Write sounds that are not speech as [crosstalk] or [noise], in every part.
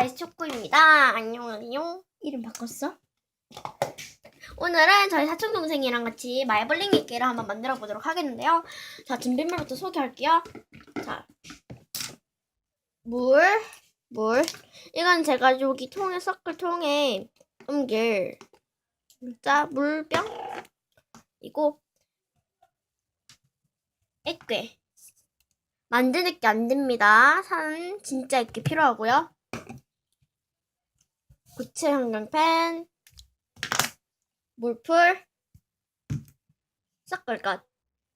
아이스 초코입니다. 안녕 안녕. 이름 바꿨어? 오늘은 저희 사촌 동생이랑 같이 마이블링 게임을 한번 만들어 보도록 하겠는데요. 자 준비물부터 소개할게요. 자 물, 물. 이건 제가 여기 통에 섞을 통에 옮길 자 물병 이고 액괴 만든 액괴 안 됩니다. 산 진짜 액괴 필요하고요. 고체 형광펜 물풀, 섞을 것.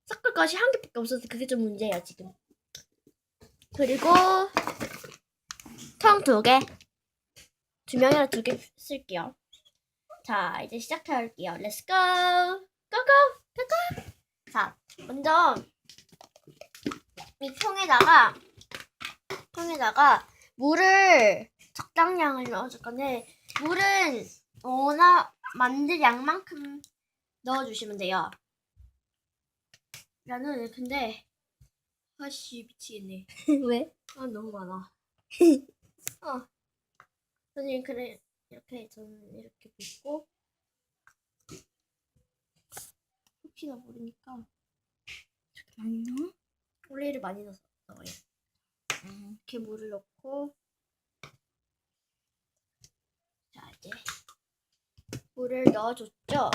섞을 것이 한 개밖에 없어서 그게 좀 문제예요, 지금. 그리고 통 두 개. 두 명이라 두 개 쓸게요. 자, 이제 시작할게요. 렛츠 고! 고고! 고고! 자, 먼저 이 통에다가 통에다가 물을 적당량을 넣어줄 건데 물은 워낙 만들 양만큼 넣어주시면 돼요. 나는 근데 아씨 미치겠네. [laughs] 왜? 아 너무 많아. [laughs] 어. 선생님 그래 이렇게 저는 이렇게 붓고 혹시나 모르니까 이렇게 많이 넣어? 원래를 많이 넣어서 넣어요. 음. 이렇게 물을 넣고 자 이제 물을 넣어줬죠.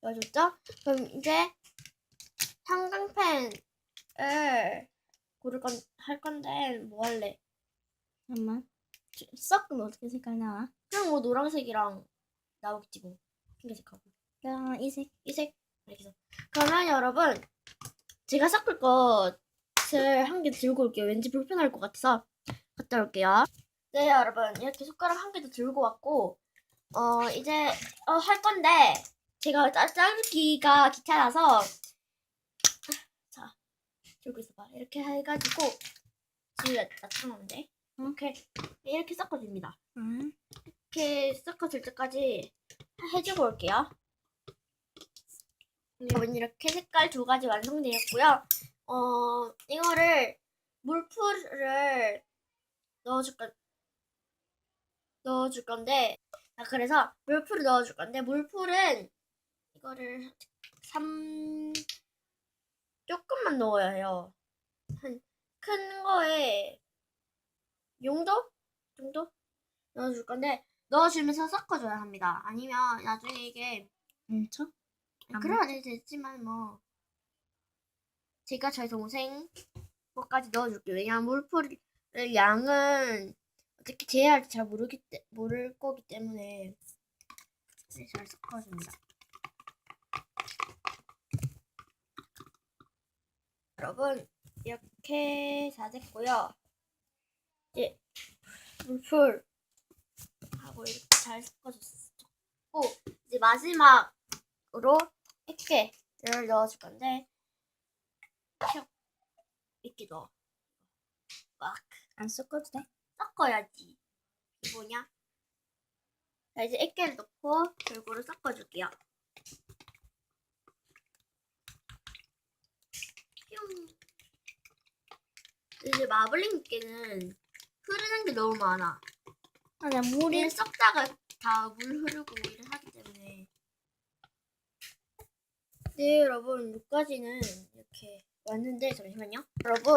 넣어줬죠? 그럼 이제 형광펜을 고를 건 할 건데 뭐 할래? 잠깐만. 섞으면 어떻게 색깔 나와? 그냥 뭐 노란색이랑 나오겠지 뭐 핑크색하고 그럼 이 색. 이색 이렇게 해서 그러면 여러분 제가 섞을 것을 한 개 들고 올게요. 왠지 불편할 것 같아서 갔다 올게요. 네 여러분 이렇게 숟가락 한 개도 들고 왔고 어 이제 어, 할 건데 제가 짜, 자르기가 귀찮아서 자 들고 있어봐 이렇게 해가지고 지금 나타나는데 이렇게 이렇게 섞어줍니다. 응. 이렇게 섞어줄 때까지 해주고 올게요. 여러분 이렇게 색깔 두 가지 완성되었고요. 어 이거를 물풀을 넣어줄 건 넣어줄 건데 아, 그래서 물풀을 넣어줄 건데 물풀은 이거를 3 조금만 넣어야 해요. 한 큰 거에 용도 정도 넣어줄 건데 넣어주면서 섞어줘야 합니다. 아니면 나중에 이게 뭉쳐? 안 그래야 되지만 뭐 제가 저희 동생 것까지 넣어줄게요. 왜냐면 물풀 양은 어떻게 재야 할지 잘 모르기 때, 모를 거기 때문에 네, 잘 섞어줍니다. 여러분 이렇게 다 됐고요. 이제 물풀 하고 이렇게 잘 섞어줬고 이제 마지막으로 액괴를 넣어줄 건데 슉 이렇게 넣어 막 안 섞어도 돼? 섞어야지. 뭐냐? 자 이제 액괴를 넣고 골고루 섞어줄게요. 뿅 이제 마블링 액괴는 흐르는 게 너무 많아. 아니야 물이 우리는 썩다가 다 물 흐르고 일을 하기 때문에. 네 여러분 여기까지는 이렇게 왔는데 잠시만요. 여러분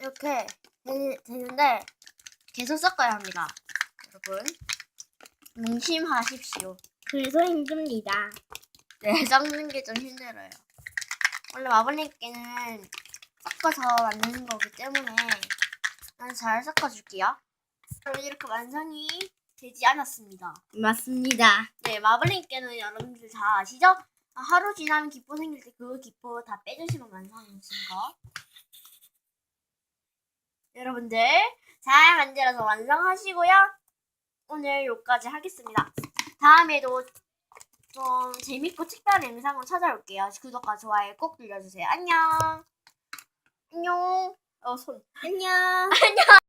이렇게 되, 되는데 계속 섞어야 합니다 여러분 명심하십시오 그래서 힘듭니다. 네 [laughs] 섞는 게 좀 힘들어요 원래 마블링께는 섞어서 만드는 거기 때문에 난 잘 섞어줄게요 여러분 이렇게 완성이 되지 않았습니다 맞습니다. 네, 마블링께는 여러분들 다 아시죠? 아, 하루 지나면 기포 생길 때 그 기포 다 빼주시면 완성이신 거. 여러분들 잘 만들어서 완성하시고요. 오늘 여기까지 하겠습니다. 다음에도 좀 재밌고 특별한 영상으로 찾아올게요. 구독과 좋아요 꼭 눌러주세요. 안녕. 안녕. 어, 손. 안녕. [laughs]